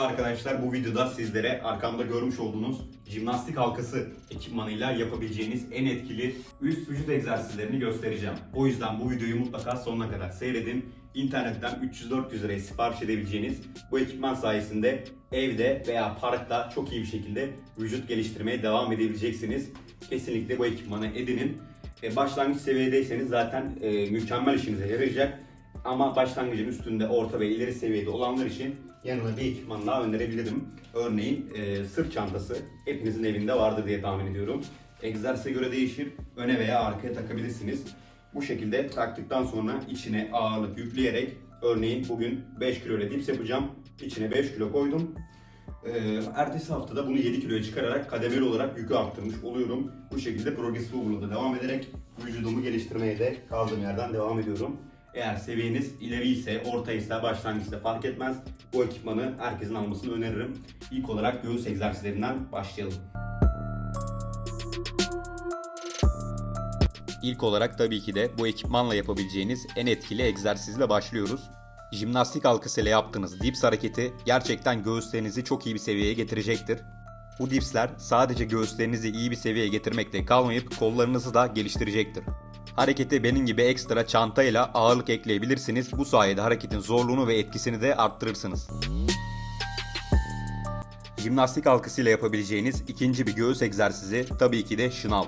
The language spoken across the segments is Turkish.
Merhaba arkadaşlar. Bu videoda sizlere arkamda görmüş olduğunuz jimnastik halkası ekipmanıyla yapabileceğiniz en etkili üst vücut egzersizlerini göstereceğim. O yüzden bu videoyu mutlaka sonuna kadar seyredin. İnternetten 300-400 liraya sipariş edebileceğiniz bu ekipman sayesinde evde veya parkta çok iyi bir şekilde vücut geliştirmeye devam edebileceksiniz. Kesinlikle bu ekipmanı edinin. E, başlangıç seviyedeyseniz zaten e, mükemmel işinize yarayacak. Ama başlangıcın üstünde, orta ve ileri seviyede olanlar için yanına bir ekipman daha önerebilirim. Örneğin e, sırt çantası hepinizin evinde vardır diye tahmin ediyorum. Egzersize göre değişir. Öne veya arkaya takabilirsiniz. Bu şekilde taktıktan sonra içine ağırlık yükleyerek örneğin bugün 5 kilo ile dips yapacağım. İçine 5 kilo koydum. Ee, ertesi haftada bunu 7 kiloya çıkararak kademeli olarak yükü arttırmış oluyorum. Bu şekilde progresif uygulada devam ederek vücudumu geliştirmeye de kaldığım yerden devam ediyorum. Eğer seviyeniz ileri ise, orta ise, başlangıçta fark etmez. Bu ekipmanı herkesin almasını öneririm. İlk olarak göğüs egzersizlerinden başlayalım. İlk olarak tabii ki de bu ekipmanla yapabileceğiniz en etkili egzersizle başlıyoruz. Jimnastik halkası ile yaptığınız dips hareketi gerçekten göğüslerinizi çok iyi bir seviyeye getirecektir. Bu dipsler sadece göğüslerinizi iyi bir seviyeye getirmekle kalmayıp kollarınızı da geliştirecektir. Harekete benim gibi ekstra çantayla ağırlık ekleyebilirsiniz. Bu sayede hareketin zorluğunu ve etkisini de arttırırsınız. Jimnastik halkasıyla yapabileceğiniz ikinci bir göğüs egzersizi tabii ki de şınav.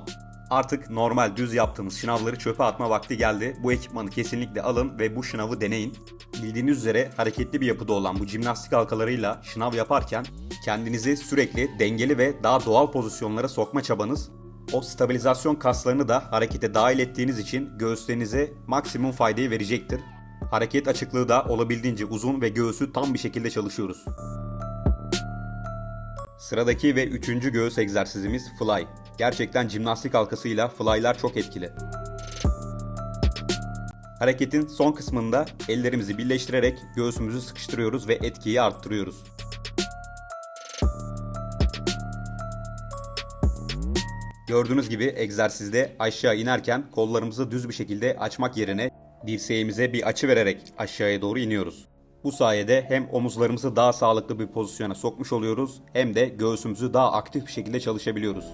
Artık normal düz yaptığımız şınavları çöpe atma vakti geldi. Bu ekipmanı kesinlikle alın ve bu şınavı deneyin. Bildiğiniz üzere hareketli bir yapıda olan bu jimnastik halkalarıyla şınav yaparken kendinizi sürekli dengeli ve daha doğal pozisyonlara sokma çabanız o stabilizasyon kaslarını da harekete dahil ettiğiniz için göğüslerinize maksimum faydayı verecektir. Hareket açıklığı da olabildiğince uzun ve göğsü tam bir şekilde çalışıyoruz. Sıradaki ve üçüncü göğüs egzersizimiz fly. Gerçekten jimnastik halkasıyla fly'lar çok etkili. Hareketin son kısmında ellerimizi birleştirerek göğsümüzü sıkıştırıyoruz ve etkiyi arttırıyoruz. Gördüğünüz gibi egzersizde aşağı inerken kollarımızı düz bir şekilde açmak yerine dirseğimize bir açı vererek aşağıya doğru iniyoruz. Bu sayede hem omuzlarımızı daha sağlıklı bir pozisyona sokmuş oluyoruz hem de göğsümüzü daha aktif bir şekilde çalışabiliyoruz.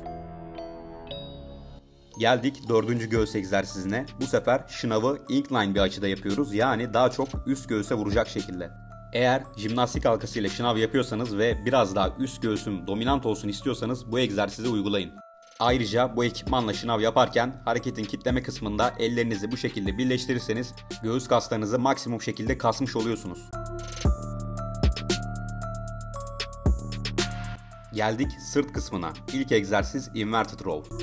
Geldik dördüncü göğüs egzersizine. Bu sefer şınavı incline bir açıda yapıyoruz. Yani daha çok üst göğüse vuracak şekilde. Eğer jimnastik halkasıyla şınav yapıyorsanız ve biraz daha üst göğsüm dominant olsun istiyorsanız bu egzersizi uygulayın. Ayrıca bu ekipmanla şınav yaparken hareketin kitleme kısmında ellerinizi bu şekilde birleştirirseniz göğüs kaslarınızı maksimum şekilde kasmış oluyorsunuz. Geldik sırt kısmına. İlk egzersiz inverted row.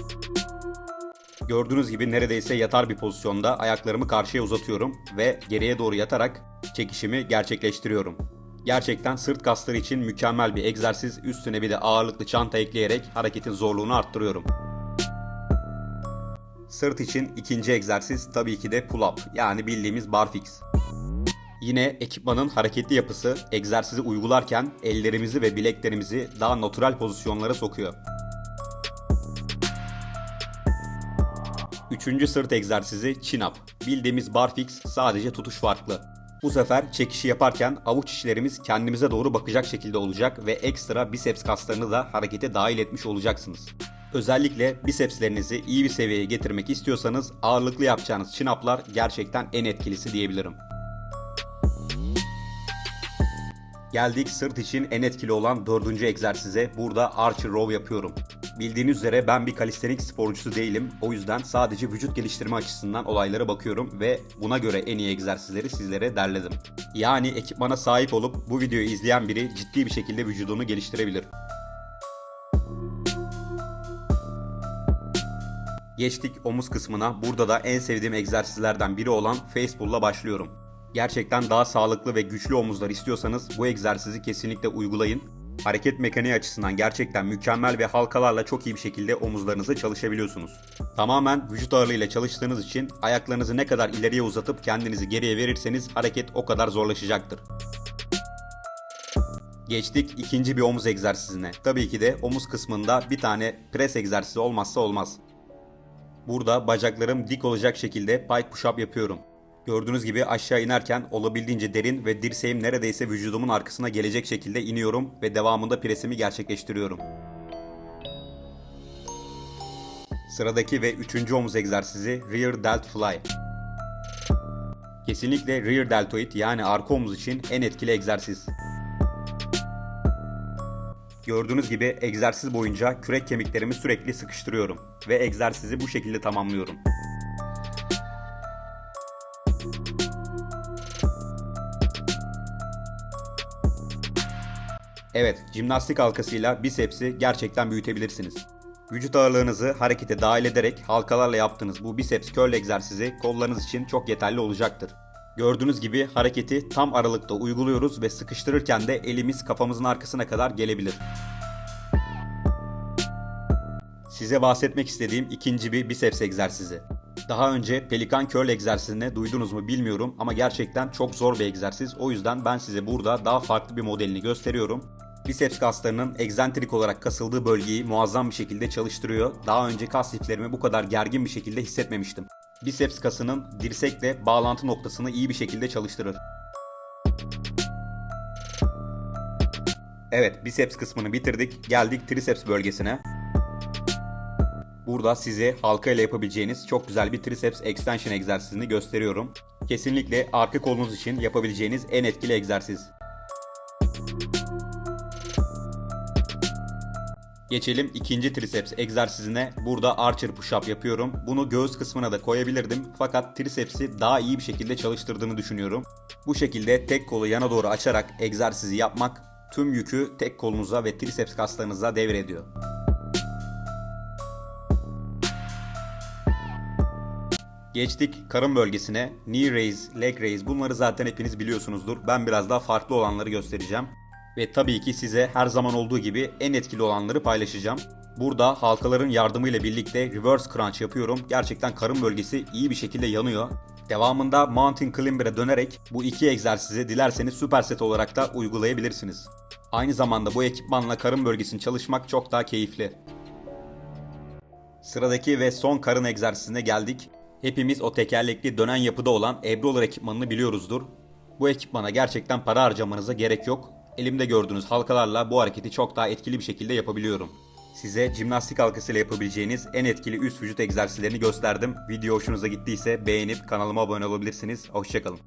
Gördüğünüz gibi neredeyse yatar bir pozisyonda ayaklarımı karşıya uzatıyorum ve geriye doğru yatarak çekişimi gerçekleştiriyorum. Gerçekten sırt kasları için mükemmel bir egzersiz. Üstüne bir de ağırlıklı çanta ekleyerek hareketin zorluğunu arttırıyorum. Sırt için ikinci egzersiz tabii ki de pull up yani bildiğimiz barfix. Yine ekipmanın hareketli yapısı egzersizi uygularken ellerimizi ve bileklerimizi daha natural pozisyonlara sokuyor. Üçüncü sırt egzersizi chin up. Bildiğimiz barfix sadece tutuş farklı. Bu sefer çekişi yaparken avuç içlerimiz kendimize doğru bakacak şekilde olacak ve ekstra biceps kaslarını da harekete dahil etmiş olacaksınız. Özellikle bisepslerinizi iyi bir seviyeye getirmek istiyorsanız ağırlıklı yapacağınız chin up'lar gerçekten en etkilisi diyebilirim. Geldik sırt için en etkili olan dördüncü egzersize. Burada Archer Row yapıyorum. Bildiğiniz üzere ben bir kalistenik sporcusu değilim. O yüzden sadece vücut geliştirme açısından olaylara bakıyorum ve buna göre en iyi egzersizleri sizlere derledim. Yani ekipmana sahip olup bu videoyu izleyen biri ciddi bir şekilde vücudunu geliştirebilir. Geçtik omuz kısmına. Burada da en sevdiğim egzersizlerden biri olan face pull'la başlıyorum. Gerçekten daha sağlıklı ve güçlü omuzlar istiyorsanız bu egzersizi kesinlikle uygulayın. Hareket mekaniği açısından gerçekten mükemmel ve halkalarla çok iyi bir şekilde omuzlarınızı çalışabiliyorsunuz. Tamamen vücut ağırlığıyla çalıştığınız için ayaklarınızı ne kadar ileriye uzatıp kendinizi geriye verirseniz hareket o kadar zorlaşacaktır. Geçtik ikinci bir omuz egzersizine. Tabii ki de omuz kısmında bir tane pres egzersizi olmazsa olmaz. Burada bacaklarım dik olacak şekilde pike push up yapıyorum. Gördüğünüz gibi aşağı inerken olabildiğince derin ve dirseğim neredeyse vücudumun arkasına gelecek şekilde iniyorum ve devamında presimi gerçekleştiriyorum. Sıradaki ve üçüncü omuz egzersizi Rear Delt Fly. Kesinlikle rear deltoid yani arka omuz için en etkili egzersiz. Gördüğünüz gibi egzersiz boyunca kürek kemiklerimi sürekli sıkıştırıyorum ve egzersizi bu şekilde tamamlıyorum. Evet, jimnastik halkasıyla bisepsi gerçekten büyütebilirsiniz. Vücut ağırlığınızı harekete dahil ederek halkalarla yaptığınız bu biceps curl egzersizi kollarınız için çok yeterli olacaktır. Gördüğünüz gibi hareketi tam aralıkta uyguluyoruz ve sıkıştırırken de elimiz kafamızın arkasına kadar gelebilir. Size bahsetmek istediğim ikinci bir biceps egzersizi. Daha önce pelikan curl egzersizini duydunuz mu bilmiyorum ama gerçekten çok zor bir egzersiz. O yüzden ben size burada daha farklı bir modelini gösteriyorum. Biceps kaslarının egzantrik olarak kasıldığı bölgeyi muazzam bir şekilde çalıştırıyor. Daha önce kas liflerimi bu kadar gergin bir şekilde hissetmemiştim. Biceps kasının dirsekle bağlantı noktasını iyi bir şekilde çalıştırır. Evet, biceps kısmını bitirdik. Geldik triceps bölgesine. Burada size halka ile yapabileceğiniz çok güzel bir triceps extension egzersizini gösteriyorum. Kesinlikle arka kolunuz için yapabileceğiniz en etkili egzersiz. Geçelim ikinci triceps egzersizine. Burada archer push-up yapıyorum. Bunu göğüs kısmına da koyabilirdim. Fakat tricepsi daha iyi bir şekilde çalıştırdığını düşünüyorum. Bu şekilde tek kolu yana doğru açarak egzersizi yapmak tüm yükü tek kolunuza ve triceps kaslarınıza devrediyor. Geçtik karın bölgesine. Knee raise, leg raise bunları zaten hepiniz biliyorsunuzdur. Ben biraz daha farklı olanları göstereceğim. Ve tabii ki size her zaman olduğu gibi en etkili olanları paylaşacağım. Burada halkaların yardımıyla birlikte reverse crunch yapıyorum. Gerçekten karın bölgesi iyi bir şekilde yanıyor. Devamında mountain climber'e dönerek bu iki egzersizi dilerseniz superset olarak da uygulayabilirsiniz. Aynı zamanda bu ekipmanla karın bölgesini çalışmak çok daha keyifli. Sıradaki ve son karın egzersizine geldik. Hepimiz o tekerlekli dönen yapıda olan Ebroller ekipmanını biliyoruzdur. Bu ekipmana gerçekten para harcamanıza gerek yok. Elimde gördüğünüz halkalarla bu hareketi çok daha etkili bir şekilde yapabiliyorum. Size jimnastik halkasıyla yapabileceğiniz en etkili üst vücut egzersizlerini gösterdim. Video hoşunuza gittiyse beğenip kanalıma abone olabilirsiniz. Hoşçakalın.